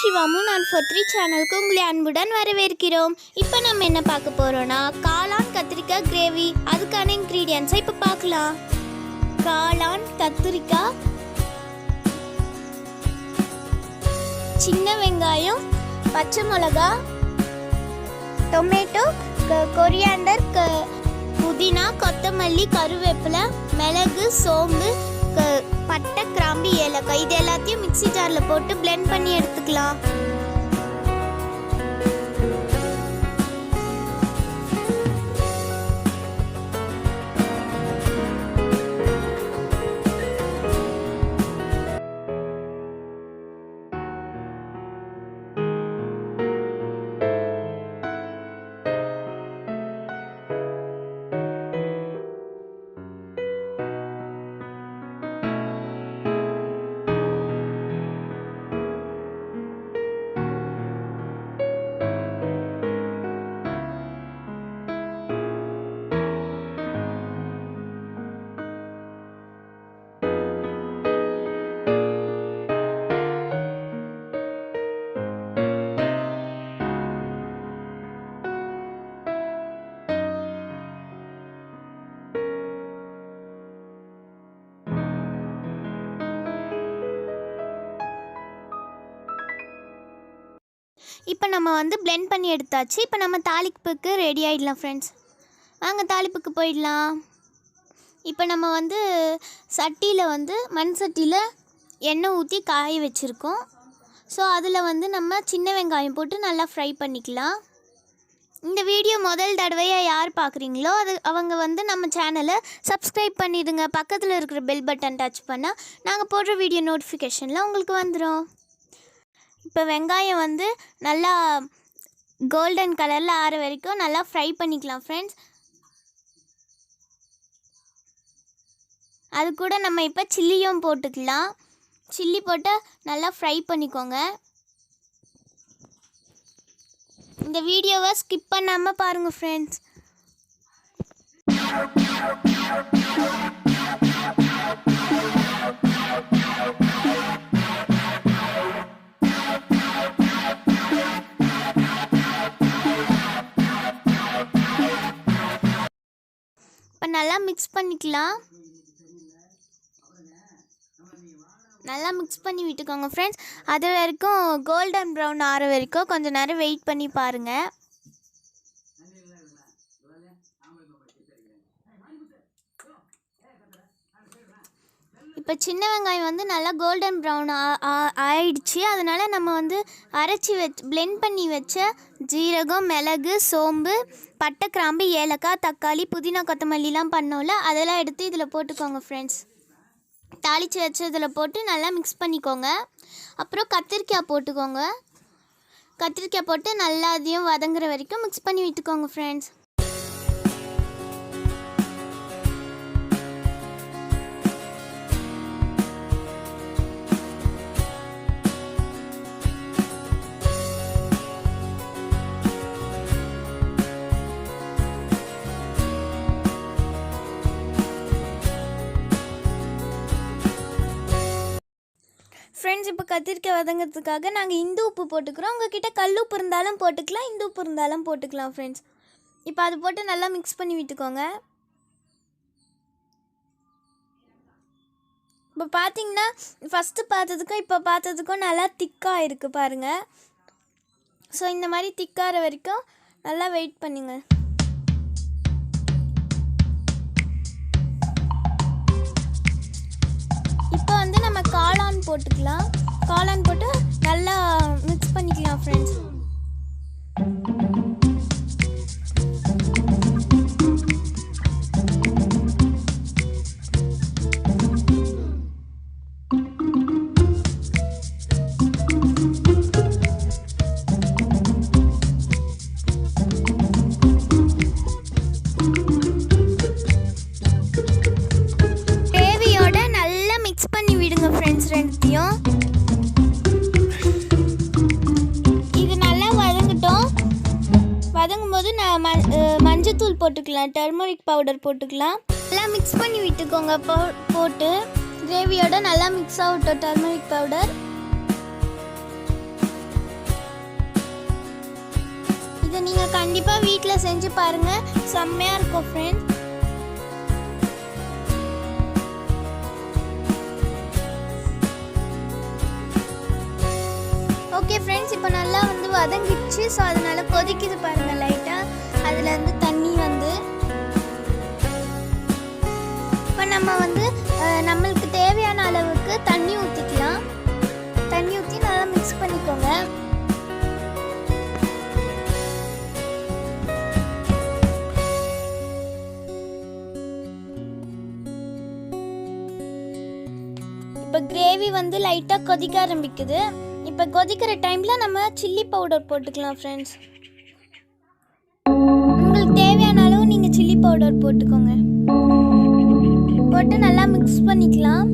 சிவாமும் நான் four three சேனலுக்கு உங்களை அன்புடன் வரவேற்கிறோம். இப்போ நம்ம என்ன பார்க்க போகிறோம்னா காளான் கத்திரிக்காய் கிரேவி அதுக்கான இன்க்ரீடியன்ஸை இப்போ பார்க்கலாம். காளான் கத்திரிக்காய் சின்ன வெங்காயம் பச்சை மிளகா டொமேட்டோ கொரியாண்டர் க புதினா கொத்தமல்லி கருவேப்பிலை மிளகு சோம்பு க பட்டை கிராம்பு ஏலக்காய் இது எல்லாத்தையும் மிக்ஸி ஜாரில் போட்டு பிளெண்ட் பண்ணி எடுத்துக்கலாம். இப்போ நம்ம வந்து பிளெண்ட் பண்ணி எடுத்தாச்சு. இப்போ நம்ம தாளிப்புக்கு ரெடி ஆகிடலாம் ஃப்ரெண்ட்ஸ் வாங்க தாளிப்புக்கு போயிடலாம். இப்போ நம்ம வந்து சட்டியில் வந்து மண் சட்டியில் எண்ணெய் ஊற்றி காய வச்சுருக்கோம். ஸோ அதில் வந்து நம்ம சின்ன வெங்காயம் போட்டு நல்லா ஃப்ரை பண்ணிக்கலாம். இந்த வீடியோ முதல் தடவையாக யார் பார்க்குறீங்களோ அது அவங்க வந்து நம்ம சேனலை சப்ஸ்கிரைப் பண்ணிடுங்க. பக்கத்தில் இருக்கிற பெல் பட்டன் டச் பண்ணால் நாங்கள் போடுற வீடியோ நோட்டிஃபிகேஷனில் உங்களுக்கு வந்துடும் இப்போ வெங்காயம் வந்து நல்லா கோல்டன் கலரில் ஆற வரைக்கும் நல்லா ஃப்ரை பண்ணிக்கலாம் ஃப்ரெண்ட்ஸ் அது கூட நம்ம இப்போ சில்லியும் போட்டுக்கலாம். சில்லி போட்டு நல்லா ஃப்ரை பண்ணிக்கோங்க. இந்த வீடியோவை ஸ்கிப் பண்ணாமல் பாருங்கள் ஃப்ரெண்ட்ஸ் நல்லா மிக்ஸ் பண்ணிக்கலாம். நல்லா மிக்ஸ் பண்ணி விட்டுக்கோங்க ஃப்ரெண்ட்ஸ் அது வரைக்கும் கோல்டன் ப்ரௌன் ஆற வரைக்கும் கொஞ்சம் நேரம் வெயிட் பண்ணி பாருங்கள் இப்போ சின்ன வெங்காயம் வந்து நல்லா கோல்டன் ப்ரௌன் ஆயிடுச்சு. அதனால் நம்ம வந்து அரைச்சி வச் பிளெண்ட் பண்ணி வச்ச ஜீரகம் மிளகு சோம்பு பட்டை கிராம்பு ஏலக்காய் தக்காளி புதினா கொத்தமல்லிலாம் பண்ணோம்ல அதெல்லாம் எடுத்து இதில் போட்டுக்கோங்க ஃப்ரெண்ட்ஸ் தாளித்து வச்சதில் போட்டு நல்லா மிக்ஸ் பண்ணிக்கோங்க. அப்புறம் கத்திரிக்காய் போட்டுக்கோங்க. கத்திரிக்காய் போட்டு நல்லா அதையும் வதங்குற வரைக்கும் மிக்ஸ் பண்ணி விட்டுக்கோங்க ஃப்ரெண்ட்ஸ் இப்போ கத்திரிக்காய் வதங்கிறதுக்காக நாங்கள் இந்து உப்பு போட்டுக்கிறோம். உங்ககிட்ட கல் உப்பு இருந்தாலும் போட்டுக்கலாம் இந்து உப்பு இருந்தாலும் போட்டுக்கலாம் ஃப்ரெண்ட்ஸ் இப்போ அது போட்டு நல்லா மிக்ஸ் பண்ணி விட்டுக்கோங்க. இப்போ பார்த்தீங்கன்னா ஃபஸ்ட்டு பார்த்ததுக்கும் இப்போ பார்த்ததுக்கும் நல்லா திக்காக இருக்குது பாருங்கள் ஸோ இந்த மாதிரி திக்காகிற வரைக்கும் நல்லா வெயிட் பண்ணுங்கள் நம்ம காளான் போட்டுக்கலாம். காளான் போட்டு நல்லா ம மஞ்சத்தூள் போட்டுக்கலாம் டர்மரிக் பவுடர் போட்டுக்கலாம். எல்லாம் மிக்ஸ் பண்ணி விட்டுக்கோங்க போ போட்டு. கிரேவியோட நல்லா மிக்ஸ் ஆகட்டும் டர்மரிக் பவுடர். இதை நீங்கள் கண்டிப்பாக வீட்டில் செஞ்சு பாருங்கள் செம்மையாக இருக்கும் ஃப்ரெண்ட்ஸ் ஓகே ஃப்ரெண்ட்ஸ் இப்போ நல்லா வந்து வதங்கிடுச்சு. ஸோ அதனால் கொதிக்குது பாருங்கள் லைட் இப்போ கிரேவி வந்து லைட்டாக கொதிக்க ஆரம்பிக்குது. இப்போ கொதிக்கிற டைமில் நம்ம சில்லி பவுடர் போட்டுக்கலாம் ஃப்ரெண்ட்ஸ் உங்களுக்கு தேவையான அளவு நீங்கள் சில்லி பவுடர் போட்டுக்கோங்க. போட்டு நல்லா மிக்ஸ் பண்ணிக்கலாம்.